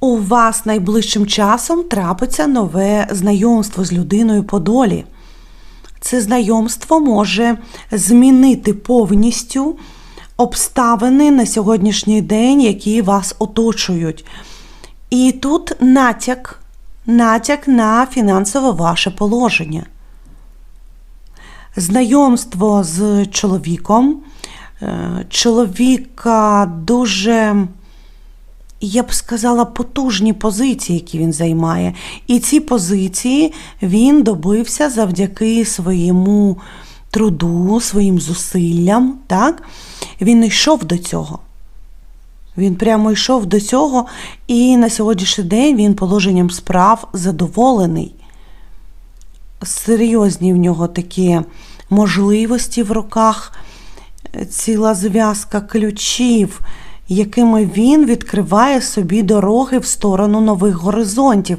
у вас найближчим часом трапиться нове знайомство з людиною по долі. Це знайомство може змінити повністю обставини на сьогоднішній день, які вас оточують. І тут натяк, натяк на фінансове ваше положення. Знайомство з чоловіком. Е, Чоловіка дуже, я б сказала, потужні позиції, які він займає. І ці позиції він добився завдяки своєму труду, своїм зусиллям. Так? Він йшов до цього. Він прямо йшов до цього, і на сьогоднішній день він положенням справ задоволений. Серйозні в нього такі можливості в руках, ціла зв'язка ключів, якими він відкриває собі дороги в сторону нових горизонтів.